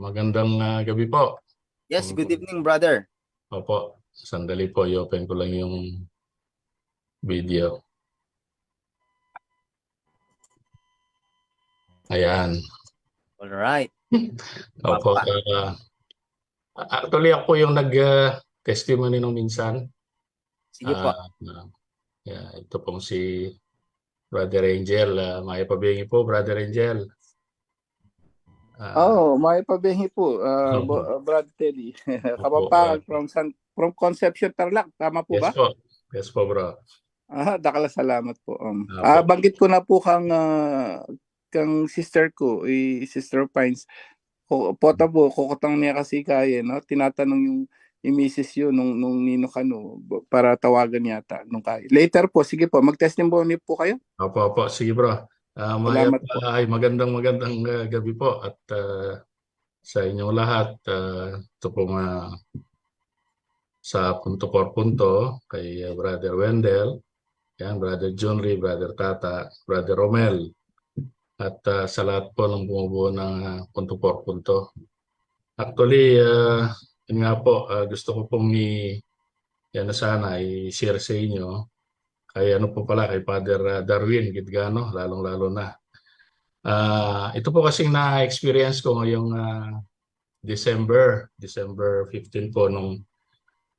magandang ah, gabi po. Yes, good evening, brother. Opo, sandali po, i-open ko lang yung video. Ayan. All right. Opo, ah, actually ako yung nag-testimony nung minsan. Sige po. Ah, yeah, ito pong si Brother Angel. Uh, Maipabingi po, Brother Angel. Ah, Oh, may pabihi po, uh. Bo- uh, Brad Teddy. Kapampangan from San, from Concepcion Tarlac, tama po yes ba? po. Yes po, bro. Ah, dakala salamat po. Um, Apo. ah, banggit ko na po kang ah, kang sister ko, eh, Sister Pines. Ko pota po, kukutang niya kasi kaya, no? Tinatanong yung yung misis yun nung nung Nino Kano para tawagan yata nung kaya. Later po, sige po, mag-testimony po kayo. Opo, opo. Sige bro. Ah, maya Salamat pa ay magandang magandang ah, gabi po at ah, sa inyong lahat. ah, ito pong ah, sa punto por punto kay ah, Brother Wendell, yan, Brother Lee, Brother Tata, Brother Romel at ah, sa lahat po ng bumubuo ng ah, punto por punto. Actually, ah, yun nga po, ah, gusto ko pong i yan na sana i-share sa inyo kay ano po pala kay Father uh, Darwin Gitgano lalong-lalo na. Ah, ito po kasing na-experience ko ngayong ah, December, December 15 po nung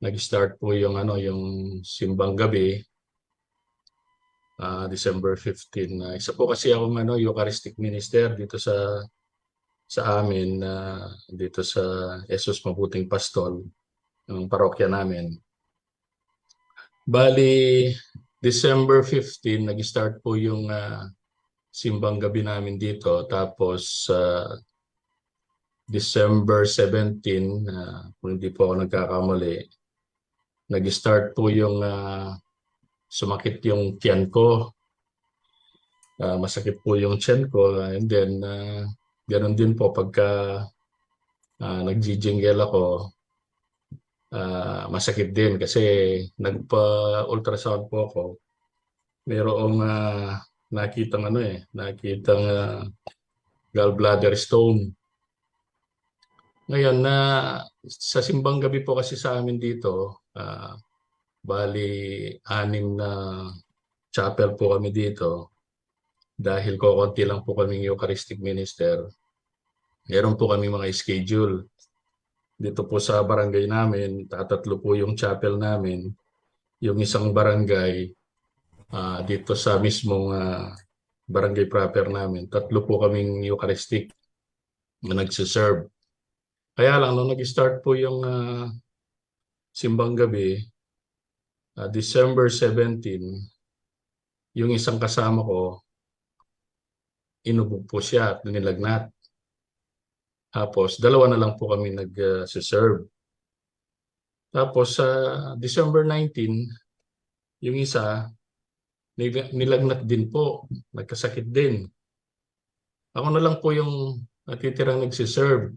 nag-start po yung ano yung simbang gabi. Ah, December 15. Ah, isa po kasi akong ano Eucharistic minister dito sa sa amin na dito sa Jesus Mabuting Pastol ng parokya namin. Bali, December 15, nag-start po yung ah, simbang gabi namin dito. Tapos, sa December 17, ah, kung hindi po ako nagkakamali, nag-start po yung ah, sumakit yung tiyan ko. Ah, masakit po yung tiyan ko. And then, ah, ganun din po pagka uh, nagjijingle ako, ah, masakit din kasi nagpa-ultrasound po ako. Merong ah, nakitang ano eh, nakitang ah, gallbladder stone. Ngayon na sa simbang gabi po kasi sa amin dito, ah, bali anim na chapel po kami dito dahil kokonti lang po kaming Eucharistic minister. Meron po kami mga schedule dito po sa barangay namin, tatatlo po yung chapel namin. Yung isang barangay ah, dito sa mismong ah, barangay proper namin, tatlo po kaming Eucharistic na nagsiserve. Kaya lang, nung nag-start po yung ah, simbang gabi, ah, December 17, yung isang kasama ko, inubog po siya at nilagnat. Tapos, dalawa na lang po kami nag-serve. Tapos, sa December 19, yung isa, nil- nilagnat din po. Nagkasakit din. Ako na lang po yung natitirang nagsiserve.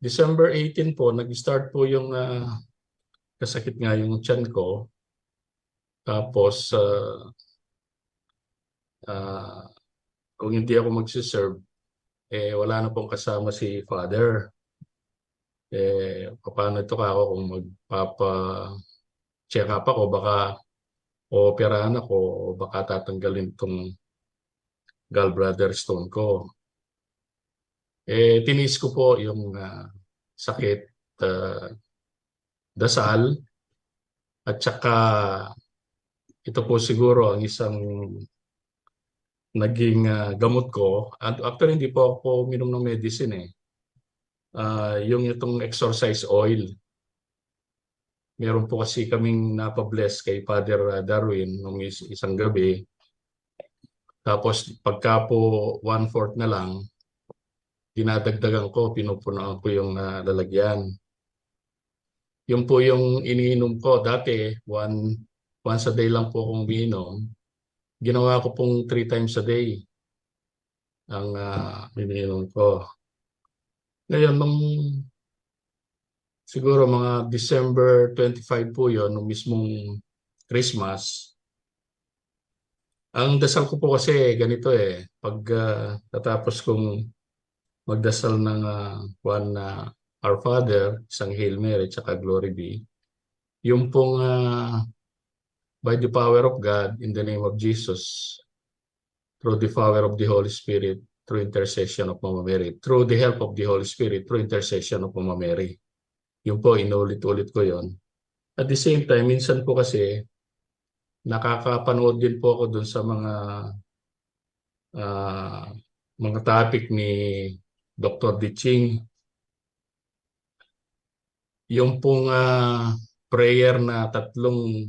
December 18 po, nag-start po yung ah, kasakit nga yung tiyan ko. Tapos, ah, ah, kung hindi ako magsiserve, eh wala na pong kasama si father. Eh, paano ito ako kung magpapa-check up ako, baka ooperahan ako o baka tatanggalin itong gallbladder stone ko. Eh, tinis ko po yung ah, sakit, ah, dasal, at saka ito po siguro ang isang naging ah, gamot ko. At actually, hindi po ako minom ng medicine eh. Ah, yung itong exercise oil. Meron po kasi kaming napabless kay Father ah, Darwin nung is- isang gabi. Tapos pagka po one-fourth na lang, dinadagdagan ko, pinupunan ko yung ah, lalagyan. Yung po yung iniinom ko dati, one, once a day lang po akong umiinom ginawa ko pong three times a day ang uh, ko. Ngayon, nung siguro mga December 25 po yon nung mismong Christmas, ang dasal ko po kasi ganito eh, pag ah, natapos kong magdasal ng ah, one na Our Father, isang Hail Mary, tsaka Glory Be. Yung pong ah, by the power of God, in the name of Jesus, through the power of the Holy Spirit, through intercession of Mama Mary, through the help of the Holy Spirit, through intercession of Mama Mary. Yung po, inulit-ulit ko yon. At the same time, minsan po kasi, nakakapanood din po ako dun sa mga ah, mga topic ni Dr. Diching. Yung pong ah, prayer na tatlong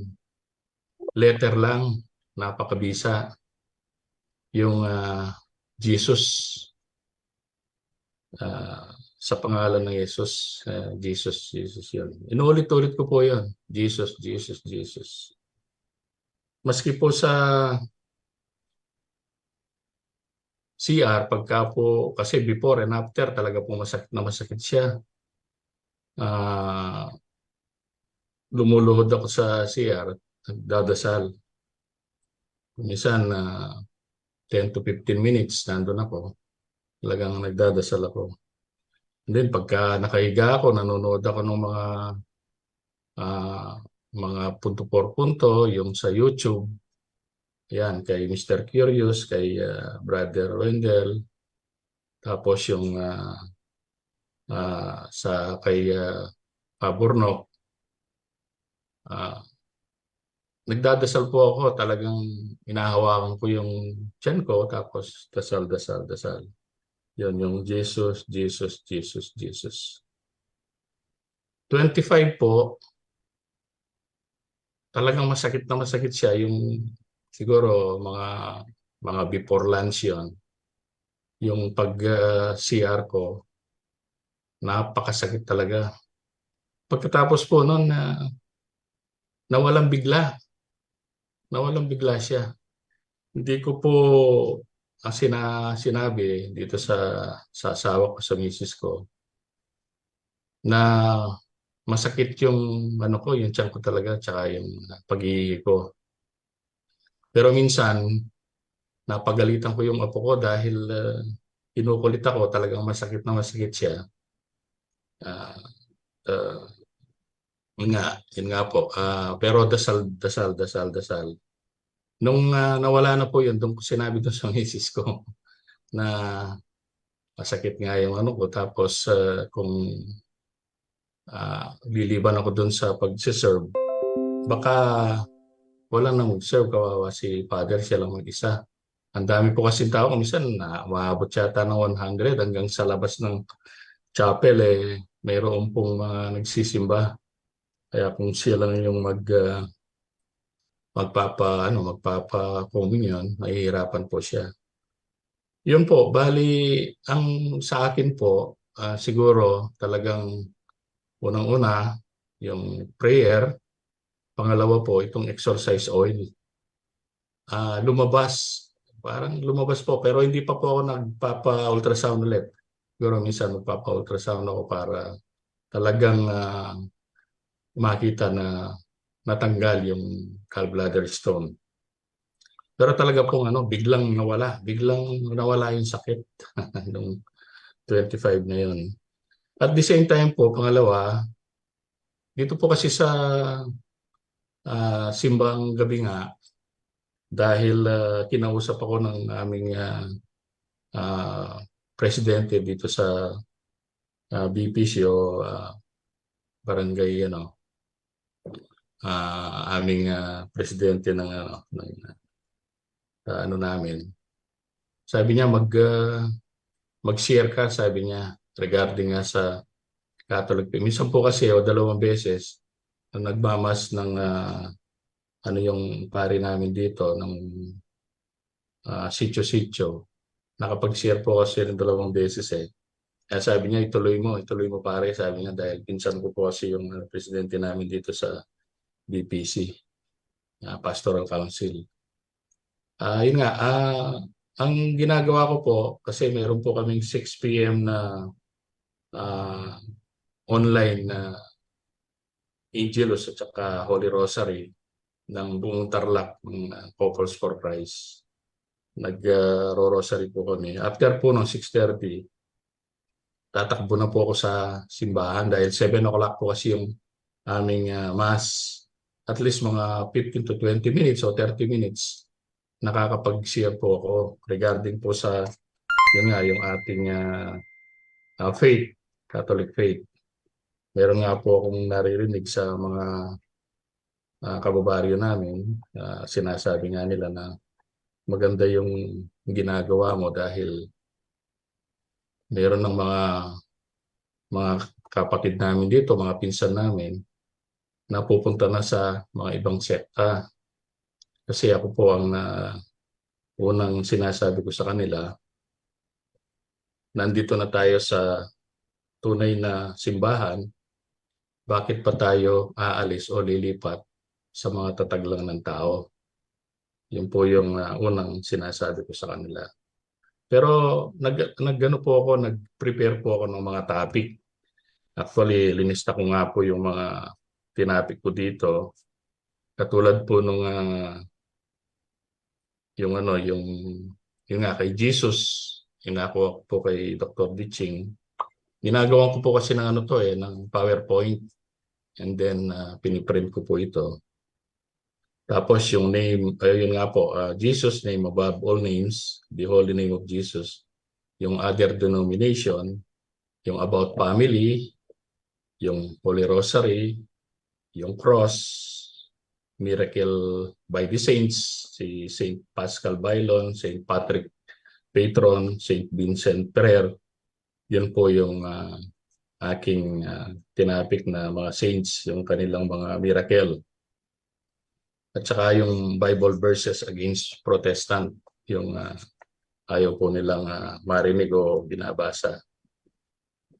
letter lang, napakabisa. Yung ah, Jesus, ah, sa pangalan ng Jesus, ah, Jesus, Jesus yun. Inuulit-ulit ko po yun. Jesus, Jesus, Jesus. Maski po sa CR, pagka po, kasi before and after, talaga po masakit na masakit siya. Ah, lumuluhod ako sa CR, nagdadasal. Minsan, na 10 to 15 minutes, nandun ako. Talagang nagdadasal ako. And then, pagka nakahiga ako, nanonood ako ng mga ah, mga punto por punto, yung sa YouTube. Yan, kay Mr. Curious, kay ah, Brother Wendell. Tapos yung ah, ah, sa kay uh, Burnok. Ah, nagdadasal po ako, talagang inahawakan ko yung tiyan ko, tapos dasal, dasal, dasal. Yun, yung Jesus, Jesus, Jesus, Jesus. 25 po, talagang masakit na masakit siya yung siguro mga mga before lunch yun. Yung pag ah, CR ko, napakasakit talaga. Pagkatapos po noon na nawalang bigla. Nawalang bigla siya. Hindi ko po ang sina, sinabi dito sa sa asawa ko, sa misis ko, na masakit yung ano ko, yung tiyan ko talaga, tsaka yung pag ko. Pero minsan, napagalitan ko yung apo ko dahil uh, kinukulit ako, talagang masakit na masakit siya. Ah, ah, yun nga, yun nga po. Ah, pero dasal, dasal, dasal, dasal. Nung ah, nawala na po yun, doon ko sinabi doon sa misis ko na masakit nga yung ano ko. Tapos ah, kung ah, liliban ako doon sa pag-serve, baka wala nang mag-serve, kawawa si father, siya lang mag-isa. Ang dami po kasi tao, minsan na maabot yata ng 100 hanggang sa labas ng chapel eh mayroon pong mga nagsisimba. Kaya kung siya lang yung mag ah, magpapa ano magpapa communion, mahihirapan po siya. Yun po, bali ang sa akin po ah, siguro talagang unang-una yung prayer, pangalawa po itong exercise oil. Ah, lumabas, parang lumabas po pero hindi pa po ako nagpapa-ultrasound ulit. Siguro minsan magpapa-ultrasound ako para talagang ah, makita na natanggal yung gallbladder stone. Pero talaga pong ano, biglang nawala. Biglang nawala yung sakit nung 25 na yun. At the same time po, pangalawa, dito po kasi sa ah, simbang gabi nga, dahil ah, kinausap ako ng aming ah, ah, presidente dito sa ah, BPC o ah, barangay ano ah, aming ah, presidente ng ano ng ah, ano namin sabi niya mag ah, mag-share ka sabi niya regarding nga sa Catholic. Minsan po kasi o dalawang beses na nagmamas ng ah, ano yung pari namin dito ng ah, sityo-sityo nakapag-share po kasi ng dalawang beses eh kaya sabi niya, ituloy mo, ituloy mo pare. Sabi niya, dahil pinsan ko po kasi yung uh, presidente namin dito sa BPC, uh, Pastoral Council. Ah, yun nga, ah, ang ginagawa ko po, kasi meron po kaming 6 p.m. na ah, online na Angelus at saka Holy Rosary ng buong Tarlac ng uh, Couples for Christ. Nag-rosary po kami. After po ng 6.30, tatakbo na po ako sa simbahan dahil 7 o'clock po kasi yung aming ah, mass. At least mga 15 to 20 minutes o 30 minutes nakakapag-share po ako regarding po sa yun nga yung ating ah, ah, faith, Catholic faith. Meron nga po akong naririnig sa mga ah, kababaryo namin, ah, sinasabi nga nila na maganda yung ginagawa mo dahil meron ng mga mga kapatid namin dito, mga pinsan namin na pupunta na sa mga ibang sekta. Kasi ako po ang na unang sinasabi ko sa kanila, nandito na tayo sa tunay na simbahan, bakit pa tayo aalis o lilipat sa mga tataglang ng tao? Yun po yung ah, unang sinasabi ko sa kanila. Pero nag, nagano po ako, nag-prepare po ako ng mga topic. Actually, linista ko nga po yung mga tinapik ko dito. Katulad po nung ah, yung ano, yung yung nga kay Jesus, yung nga po, kay Dr. Ditching. Ginagawa ko po kasi ng ano to eh, ng PowerPoint. And then ah, piniprint ko po ito. Tapos yung name, ayun nga po, ah, Jesus name above all names, the holy name of Jesus. Yung other denomination, yung about family, yung Holy Rosary, yung cross, miracle by the saints, si Saint Pascal Bailon, Saint Patrick Patron, Saint Vincent Ferrer. Yun po yung ah, aking ah, tinapik na mga saints, yung kanilang mga miracle. At saka yung Bible verses against Protestant, yung ah, ayaw po nilang ah, marinig o binabasa.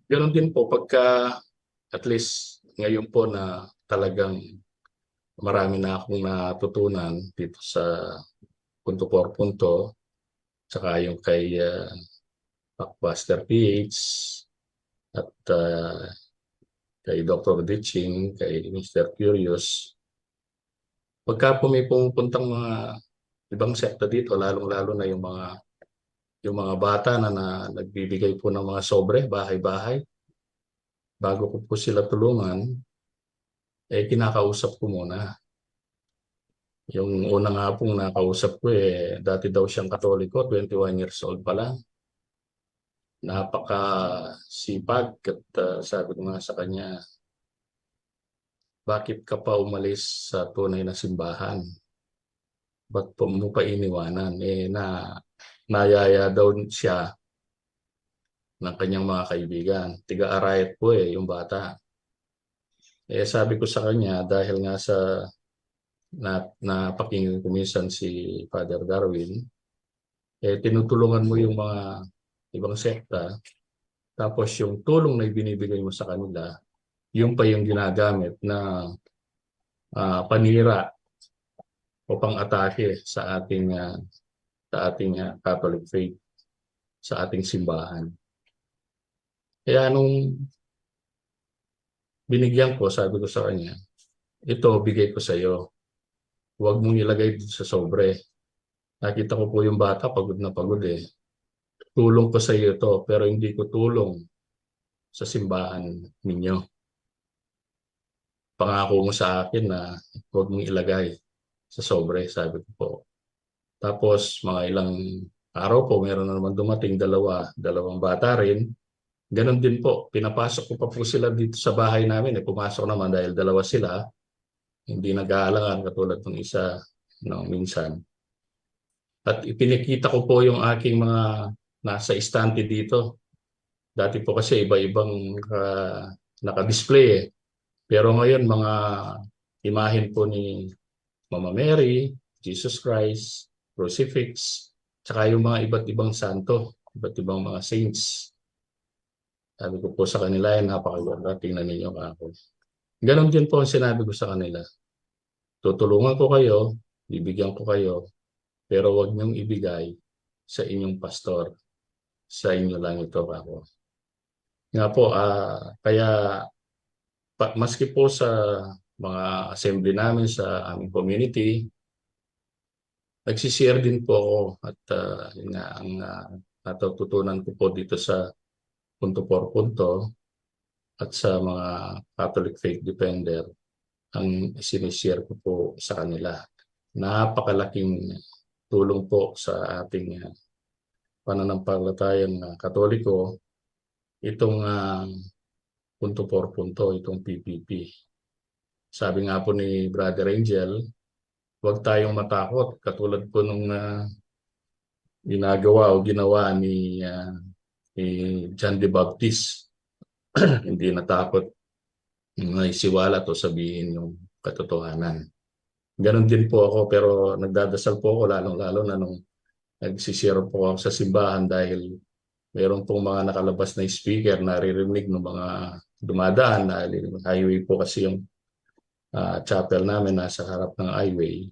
Ganon din po pagka at least ngayon po na talagang marami na akong natutunan dito sa punto por punto, saka yung kay uh, Buster PH at ah, kay Dr. Ditching, kay Mr. Curious, pagka po mga ibang sekta dito, lalong-lalo na yung mga yung mga bata na, na nagbibigay po ng mga sobre, bahay-bahay, bago ko po sila tulungan, eh kinakausap ko muna. Yung una nga pong nakausap ko eh, dati daw siyang katoliko, 21 years old pa lang. Napaka sipag at ah, sabi ko nga sa kanya, bakit ka pa umalis sa tunay na simbahan? Ba't po mo pa iniwanan? Eh na nayaya daw siya ng kanyang mga kaibigan. Tiga-arayat po eh, yung bata. Eh sabi ko sa kanya, dahil nga sa na, napakinggan ko minsan si Father Darwin, eh tinutulungan mo yung mga ibang sekta, tapos yung tulong na ibinibigay mo sa kanila, yung pa yung ginagamit na ah, panira o pang-atake sa ating ah, sa ating ah, Catholic faith, sa ating simbahan. Kaya nung binigyan ko, sabi ko sa kanya, ito, bigay ko sa iyo. Huwag mong ilagay dito sa sobre. Nakita ko po yung bata, pagod na pagod eh. Tulong ko sa iyo to, pero hindi ko tulong sa simbahan ninyo. Pangako mo sa akin na huwag mong ilagay sa sobre, sabi ko po. Tapos mga ilang araw po, meron na naman dumating dalawa, dalawang bata rin. Ganon din po, pinapasok ko pa po sila dito sa bahay namin. Eh, pumasok naman dahil dalawa sila. Hindi nag-aalangan katulad ng isa no, minsan. At ipinakita ko po yung aking mga nasa istante dito. Dati po kasi iba-ibang uh, naka-display eh. Pero ngayon mga imahin po ni Mama Mary, Jesus Christ, Crucifix, tsaka yung mga iba't ibang santo, iba't ibang mga saints. Sabi ko po sa kanila, ay napakaganda, tingnan ninyo ako. Ganon din po ang sinabi ko sa kanila. Tutulungan ko kayo, bibigyan ko kayo, pero wag niyong ibigay sa inyong pastor. Sa inyo lang ito ako. Nga po, ah, kaya pa, maski po sa mga assembly namin sa aming community, nagsishare din po ako at uh, nga, ang uh, natututunan ko po dito sa punto por punto at sa mga Catholic faith defender ang sinishare ko po sa kanila. Napakalaking tulong po sa ating uh, pananampalatayang uh, katoliko itong uh, punto por punto, itong PPP. Sabi nga po ni Brother Angel, huwag tayong matakot katulad po nung uh, ginagawa o ginawa ni, uh, ni John the Baptist. Hindi natakot may siwala to sabihin yung katotohanan. Ganon din po ako pero nagdadasal po ako lalong-lalo na nung nagsishare po ako sa simbahan dahil meron pong mga nakalabas na speaker na naririnig ng mga dumadaan na highway po kasi yung uh, chapel namin nasa harap ng highway.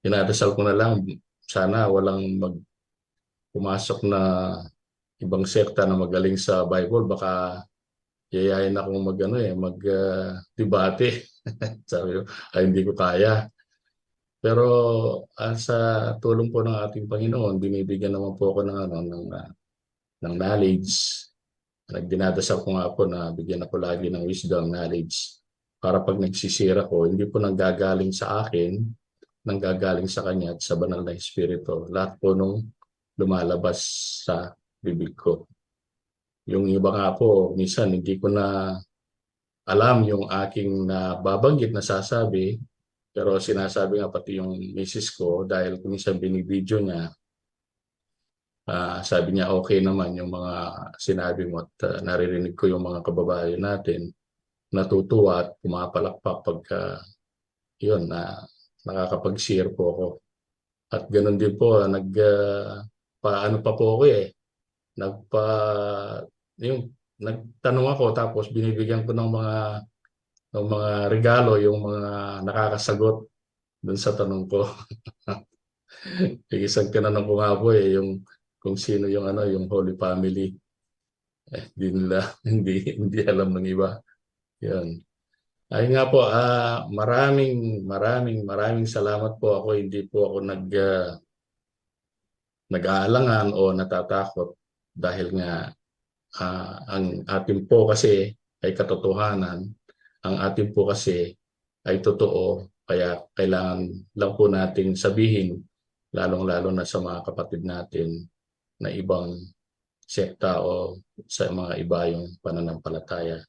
Dinadasal ko na lang sana walang mag pumasok na ibang sekta na magaling sa Bible baka yayain akong mag ano eh mag uh, debate. Sabi ko ay hindi ko kaya. Pero uh, sa tulong po ng ating Panginoon binibigyan naman po ako ng ano ng uh, ng knowledge. Nagdinadasal ko nga po na bigyan ako lagi ng wisdom knowledge. Para pag nagsisira ko hindi po nanggagaling sa akin nanggagaling sa kanya at sa banal na espiritu. Lahat po nung lumalabas sa bibig ko yung iba nga po, minsan hindi ko na alam yung aking nababanggit na sasabi. Pero sinasabi nga pati yung misis ko dahil kung minsan binibideo niya, uh, sabi niya okay naman yung mga sinabi mo at uh, naririnig ko yung mga kababayan natin natutuwa at pumapalakpak pagka yun na nakakapag-share po ako. At ganoon din po, nag uh, paano pa po ako eh nagpa yung nagtanong ako tapos binibigyan ko ng mga ng mga regalo yung mga nakakasagot dun sa tanong ko. yung isang tinanong ko nga po eh yung kung sino yung ano yung Holy Family. Eh, hindi nila hindi hindi alam ng iba. Yan. Ay nga po, ah, maraming maraming maraming salamat po ako hindi po ako nag uh, nag-aalangan o natatakot dahil nga uh, ang atin po kasi ay katotohanan, ang atin po kasi ay totoo, kaya kailangan lang po natin sabihin, lalong-lalo na sa mga kapatid natin na ibang sekta o sa mga iba yung pananampalataya.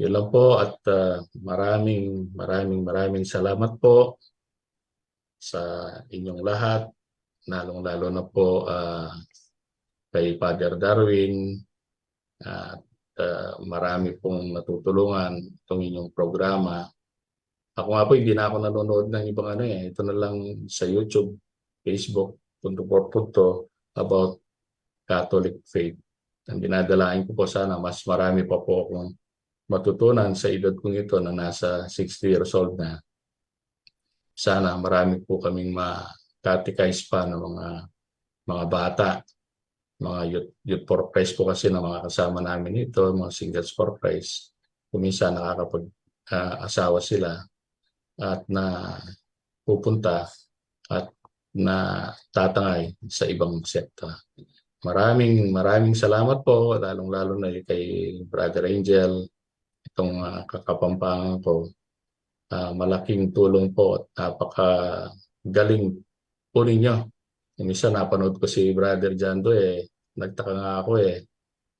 Yun lang po at uh, maraming maraming maraming salamat po sa inyong lahat, lalong-lalo na po uh, kay Father Darwin at uh, marami pong natutulungan itong inyong programa. Ako nga po hindi na ako nanonood ng ibang ano eh. Ito na lang sa YouTube, Facebook, punto por punto about Catholic faith. Ang dinadalain ko po sana mas marami pa po akong matutunan sa edad kong ito na nasa 60 years old na. Sana marami po kaming ma-catechize pa ng mga mga bata mga youth, youth for price po kasi na mga kasama namin ito, mga singles for price. Kuminsan nakakapag-asawa uh, sila at na pupunta at na tatangay sa ibang sekta. Maraming maraming salamat po, lalong-lalo na kay Brother Angel, itong uh, kakapampangan ko. Uh, malaking tulong po at napaka galing po ninyo. Minsan napanood ko si Brother Jando eh, nagtaka nga ako eh.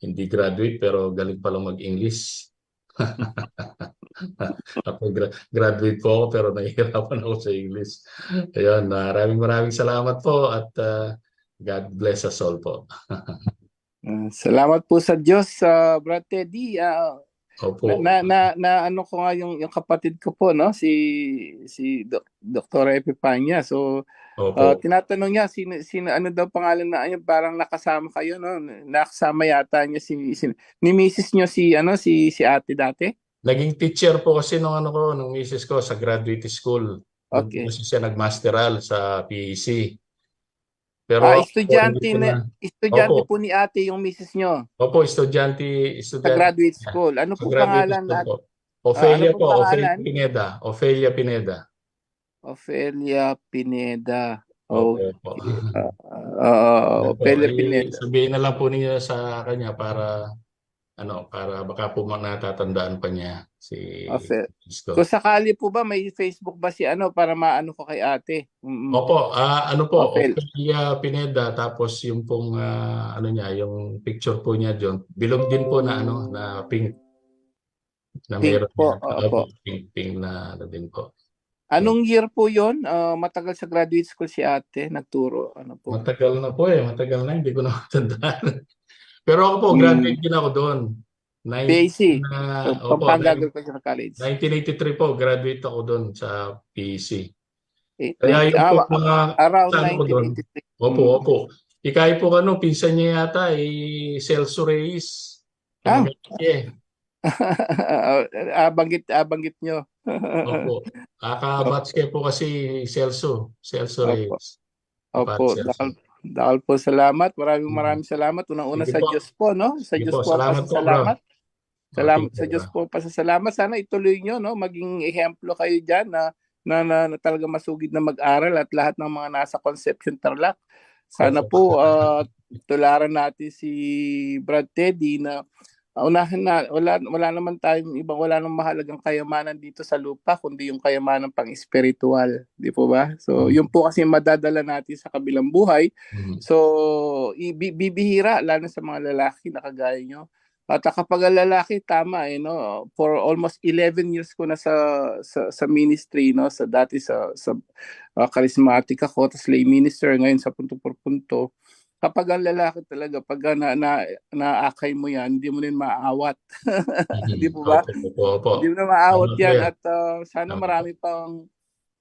Hindi graduate pero galing palang mag-English. ako gra- graduate po ako pero nahihirapan ako sa English. Ayun, maraming maraming salamat po at uh, God bless us all po. uh, salamat po sa Diyos, uh, Brad Teddy. Uh, Opo. Na, na, na, ano ko nga yung, yung kapatid ko po, no? Si, si Dr. Epipanya. So, Opo. Uh, tinatanong niya sino, sino ano daw pangalan na ayun parang nakasama kayo no nakasama yata niya si, si ni Mrs. niyo si ano si si Ate dati Naging teacher po kasi nung ano ko nung misis ko sa graduate school. Okay. Kasi siya nagmasteral sa PEC. Pero ah, estudyante na, estudyante Opo. po ni Ate yung Mrs. niyo Opo, estudyante, sa estudyante. graduate school ano Sa po pangalan na po. Ophelia ano po po, pangalan? Pineda. Ophelia Pineda. Ofelia Pineda Opo, oh opo. uh, Uh, Pele eh, Pineda. sabihin na lang po niya sa kanya para ano, para baka po natatandaan pa niya si Okay. Francisco. Kung sakali po ba may Facebook ba si ano para maano ko kay ate? Mm-mm. Opo, ah, ano po, Okay. Ofelia Pineda, tapos yung pong ah, ano niya, yung picture po niya John, bilog din po na ano, na pink. Na Pink meron po, niya. Opo, po. pink, pink na ano din po. Anong year po 'yon? Ah, matagal sa graduate school si ate, nagturo ano po. Matagal na po eh, matagal na, hindi ko na matandaan. Pero ako po, Hmm. graduate din ako doon. Nine- PAC. na, So, opo, Pampanga Agricultural College. 1983 po, graduate ako doon sa PEC. Eh, Kaya yung ah, po mga, around saan ko doon? 1983. opo, Mm. opo. Ikay po ano, pinsan niya yata, eh, Celso Reyes. Ah. Yeah. ah, banggit, ah, banggit nyo. Opo. Akabatch kayo po kasi Celso. Celso Opo. Reyes. Opo, Celso. Dahil, po salamat. Maraming Mm. maraming salamat. Unang-una sa po. Diyos po, no? Sa Sige Diyos po, po, salamat po, salamat. Salamat Okay, sa Diyos po, pasasalamat. Sana ituloy nyo, no? Maging ehemplo kayo dyan na, na, na, na talaga masugid na mag-aral at lahat ng mga nasa Conception Tarlac. Sana po uh, tularan natin si Brad Teddy na uh, unahan na wala wala naman tayong ibang wala nang mahalagang kayamanan dito sa lupa kundi yung kayamanan pang espiritual, di po ba? So, Mm. yun po kasi madadala natin sa kabilang buhay. Mhm. So, ibi- bibihira lalo sa mga lalaki na kagaya nyo. At kapag lalaki tama eh no, for almost 11 years ko na sa sa, sa ministry no, sa dati sa sa uh, charismatic ako, tapos lay minister ngayon sa punto por punto. Kapag ang lalaki talaga pag na, na naakay mo yan, hindi mo rin maaawat. Di po ba? Opo, opo, opo. Hindi mo na maaawat po yan at uh, sana Tama. marami pang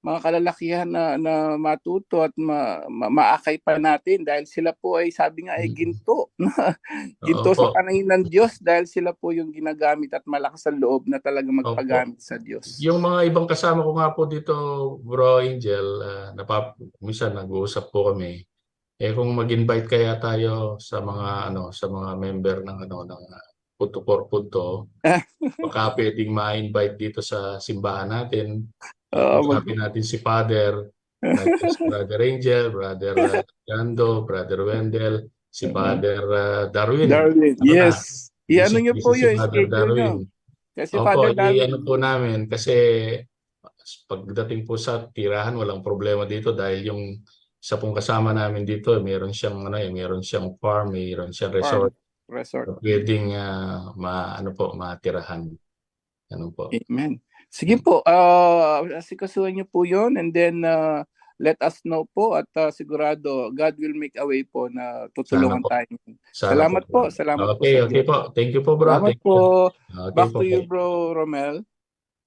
mga kalalakihan na, na matuto at ma, ma- maakay pa natin dahil sila po ay sabi nga ay ginto. ginto sa Opo. paningin ng Diyos dahil sila po yung ginagamit at malakas ang loob na talaga magpagamit sa Diyos. Yung mga ibang kasama ko nga po dito, Bro Angel, uh, napap minsan nag-uusap po kami. Eh kung mag-invite kaya tayo sa mga ano, sa mga member ng ano ng uh, Punto por Punto, baka pwedeng ma-invite dito sa simbahan natin. Oo, mag- Sabi natin si Father, Brother Angel, Brother uh, Gando, Brother Wendell, si Mhm. Father uh, Darwin. Darwin, Ano na? yes. I-ano nyo Busy- po si yun, Father schedule nyo. Darwin. Kasi Opo, Father Darwin, i-ano po namin kasi pagdating po sa tirahan walang problema dito dahil yung isa pong kasama namin dito, meron siyang ano eh, meron siyang farm, meron siyang resort, resort. na pwedeng ah, ma ano po, matirahan. Ano po. Amen. Sige po, uh, asikasuhan niyo po yon and then uh, let us know po at uh, sigurado God will make a way po na tutulungan Sana po. tayo. Sana Salamat po, salamat po Okay, sa okay inyo. po. Thank you po, bro. Salamat Thank you. po. Okay Back po to you, po. bro Romel.